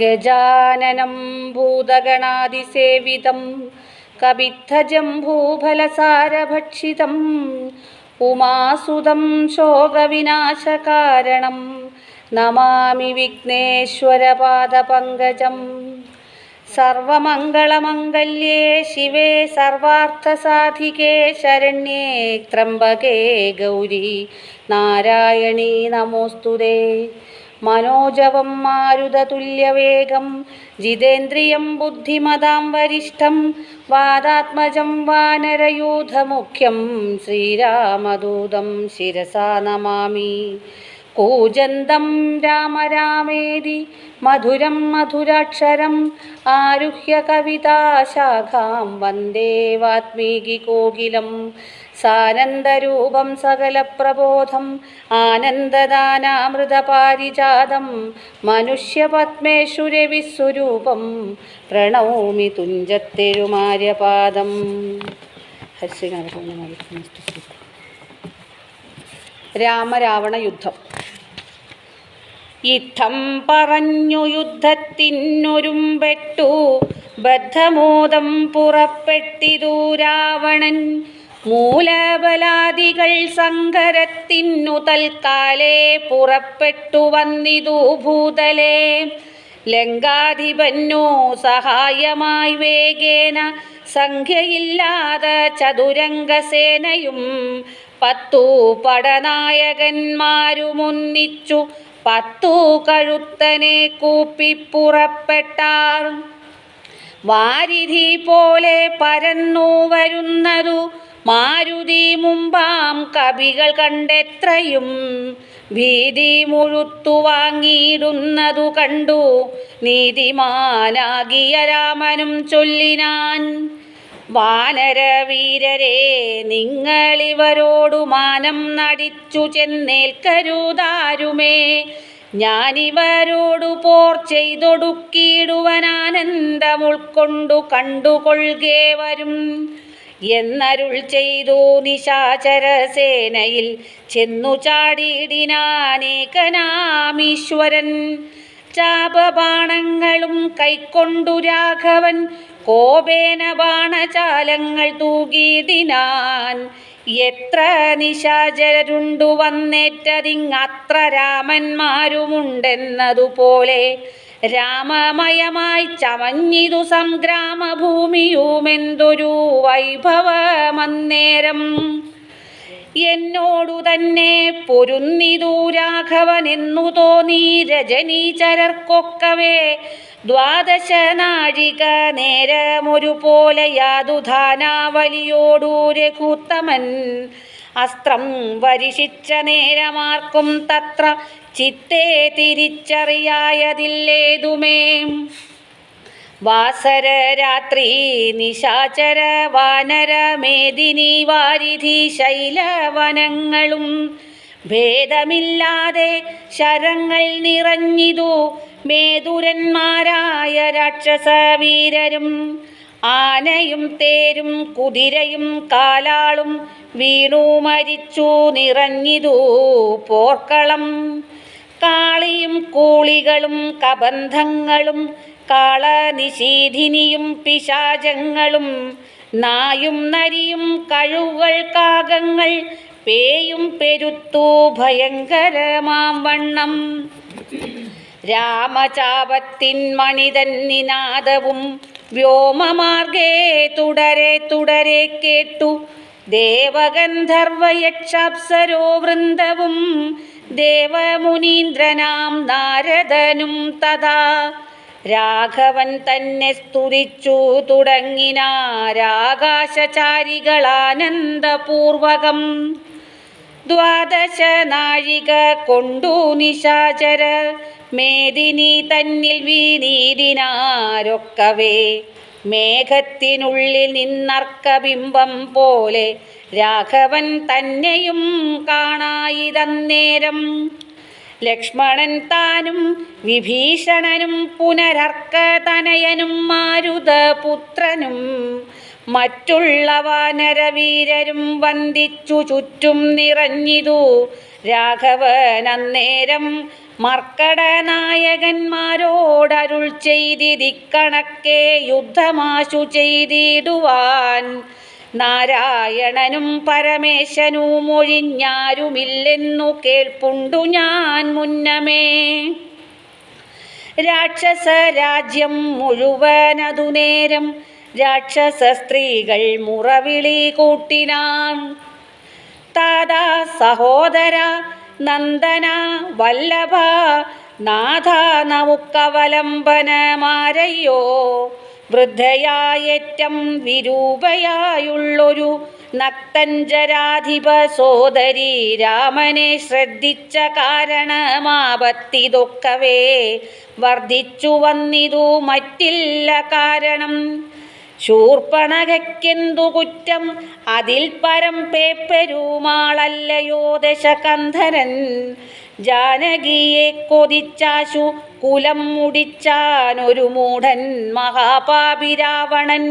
ഗജാനനം ഭൂതഗണാതിസേവിതം കവിദ്ധജംഭൂഫലസാരഭക്ഷിതം ഉമാസുതം ശോകവിനാശകാരണം നമാമി വിഘ്നേശ്വരപാദപങ്കജം. സർവമംഗളമംഗല്യേ ശിവേ സർവാർത്ഥസാധികേ ശരണ്യേ ത്രംബകേ ഗൗരി. നാരായണീ നമോസ്തുതേ മനോജവം മാരുതതുല്യവേഗം ജിതേന്ദ്രിയം ബുദ്ധിമതാം വരിഷ്ഠം വാദാത്മജം വാനരയൂഥമുഖ്യം ശ്രീരാമദൂതം ശിരസാ നമാമി. കൂജന്തം രാമ രാമേതി മധുരം മധുരാക്ഷരം ആരുഹ്യ കവിതാശാഖാം വന്ദേ വാത്മീകി കോകിലം. സാനന്ദരൂപം സകലപ്രബോധം ആനന്ദദാനാമൃതപാരിജാതം മനുഷ്യപത്മേഷുരവിസ്വരൂപം പ്രണൗമി തുഞ്ചത്തെരുമാര്യപാദം ഹരിശ്രീകണപൂർണ രാമരാവണ യുദ്ധം. യുദ്ധം പറഞ്ഞു യുദ്ധത്തിനൊരുമ്പെട്ടു. ബദ്ധമോദം പുറപ്പെട്ടിതു രാവണൻ. മൂലബലാദികൾ സങ്കരത്തിനു തൽക്കാലേ പുറപ്പെട്ടു വന്നിതു ഭൂതലേ. ലങ്കാധിപന്നു സഹായമായി വേഗേന സംഖ്യയില്ലാതെ ചതുരംഗസേനയും പത്തു പടനായകന്മാരുമൊന്നിച്ചു പത്തു കഴുത്തനെ കൂപ്പിപ്പുറപ്പെട്ടാർ വാരിധി പോലെ പരന്നു വരുന്നതു മാരുതി മുമ്പാം കവികൾ കണ്ടെത്രയും ഭീതി മുഴുത്തു വാങ്ങിയിടുന്നതു കണ്ടു. നീതിമാനാകിയ രാമനും ചൊല്ലിനാൻ വാനരവീരരെ നിങ്ങളിവരോടു മാനം നടിച്ചു ചെന്നേൽ ചെന്നേൽക്കരുതാരുമേ ഞാനിവരോടു പോർ ചെയ്തൊടുക്കിയിടുവനാനന്ദം ഉൾക്കൊണ്ടു കണ്ടുകൊള്ളുകേ വരും. എന്നരുൾ ചെയ്തു നിശാചരസേനയിൽ ചെന്നു ചാടിയിടിനാനേകനാമീശ്വരൻ ചാപബാണങ്ങളും കൈക്കൊണ്ടു രാഘവൻ. കോപേന ബാണചാലങ്ങൾ തൂകിയിടിനാൻ എത്ര നിശാചരുണ്ടു വന്നേറ്റതിങ്ങത്ര രാമന്മാരുമുണ്ടെന്നതുപോലെ രാമമയമായി ചമഞ്ഞിതു സംഗ്രാമഭൂമിയുമെന്തൊരു വൈഭവമന്നേരം. എന്നോടു തന്നെ പൊരുന്നിതു രാഘവനെന്നു തോന്നി രജനീചരർക്കൊക്കവേ ദ്വാദശ നാഴിക നേരമൊരു പോലെ യാതുധാനാവലിയോടു രഘുത്തമൻ അസ്ത്രം വരിഷിച്ച നേരമാർക്കും തത്ര ചിത്തേ തിരിച്ചറിയായതില്ലേതുമേ. വാസര രാത്രി നിശാചര വാനര മേദിനി വാരിധി ശൈലവനങ്ങളും ഭേദമില്ലാതെ ശരങ്ങൾ നിറഞ്ഞിതു മേതുരന്മാരായ രാക്ഷസവീരരും. ആനയും തേരും കുതിരയും കാലാളും വീണു മരിച്ചു നിറഞ്ഞിതു പോർക്കളം. കാളിയും കൂളികളും കബന്ധങ്ങളും കാളനിശീധിനിയും പിശാചങ്ങളും നായും നരിയും കഴുകൾ കാകങ്ങൾ പേയും പെരുത്തു ഭയങ്കരമാം വണ്ണം. രാമചാപത്തിൻ മണിതൻ നിനാദവും വ്യോമമാർഗേ തുടരെ തുടരെ കേട്ടു. ദേവഗന്ധർവയക്ഷാപ്സരോ വൃന്ദവും ദേവമുനീന്ദ്രനാം നാരദനും തഥാ രാഘവൻ തന്നെ സ്തുതിച്ചു തുടങ്ങിനാരാകാശചാരികളാനന്ദപൂർവകം. ദ്വാദശ നാഴിക കൊണ്ടു നിശാചര മേദിനി തന്നിൽ വീനീതിനാരൊക്കവേ മേഘത്തിനുള്ളിൽ നിന്നർക്കബിംബം പോലെ രാഘവൻ തന്നെയും കാണായിതന്നേരം. ലക്ഷ്മണൻ താനും വിഭീഷണനും പുനരർക്ക തനയനും മാരുതപുത്രനും മറ്റുള്ള വാനരവീരരും വന്ദിച്ചു ചുറ്റും നിറഞ്ഞിതു രാഘവൻ അന്നേരം മർക്കട നായകന്മാരോടരുൾ ചെയ്തിരിക്കണക്കെ യുദ്ധമാശു ചെയ്തിടുവാൻ നാരായണനും പരമേശനും ഒഴിഞ്ഞാരുമില്ലെന്നു കേൾപ്പുണ്ടു ഞാൻ മുന്നമേ. രാക്ഷസ രാജ്യം മുഴുവനതു നേരം രാക്ഷസ സ്ത്രീകൾ മുറവിളി കൂട്ടിനാൻ താതാ സഹോദര നന്ദന വല്ലഭ നാഥ നമുക്കവലംബനമാരയ്യോ. വൃദ്ധയായേറ്റം വിരൂപയായുള്ളൊരു നക്തഞ്ചരാധിപ സോദരി രാമനെ ശ്രദ്ധിച്ച കാരണമാപത്തിതൊക്കവേ വർദ്ധിച്ചു വന്നിതു മറ്റില്ല കാരണം. ശൂർപ്പണകയ്ക്കെന്തു കുറ്റം? അതിൽ പരം പേപ്പെരുമാളല്ലയോ ദശകന്ധരൻ. ജാനകിയെ കൊതിച്ചാശു കുലം മുടിച്ചാനൊരു മൂഢൻ മഹാപാപി രാവണൻ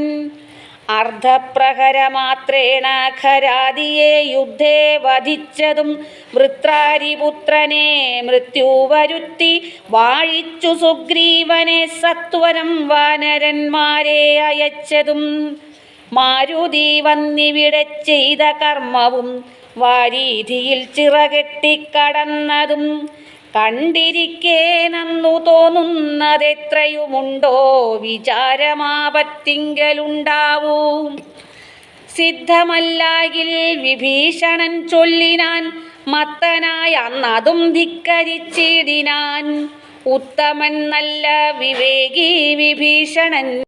അർദ്ധപ്രഹരമാത്രേണ ഖരാദിയെ യുദ്ധേ വധിച്ചതും വൃത്രാരിപുത്രനെ മൃത്യു വരുത്തി വാഴിച്ചു സുഗ്രീവനെ സത്വരം വാനരന്മാരെ അയച്ചതും. മാരുതി വന്നിവിടെ ചെയ്ത കർമ്മവും വാരീധിയിൽ ചിറകെട്ടിക്കടന്നതും കണ്ടിരിക്കേ നന്നു തോന്നുന്നതെത്രയുമുണ്ടോ വിചാരമാപത്തിങ്കലുണ്ടാവൂ. സിദ്ധമല്ലായിൽ വിഭീഷണൻ ചൊല്ലിനാൻ മത്തനായ അന്നതും ധിക്കരിച്ചിടിനാൻ. ഉത്തമൻ നല്ല വിവേകി വിഭീഷണൻ.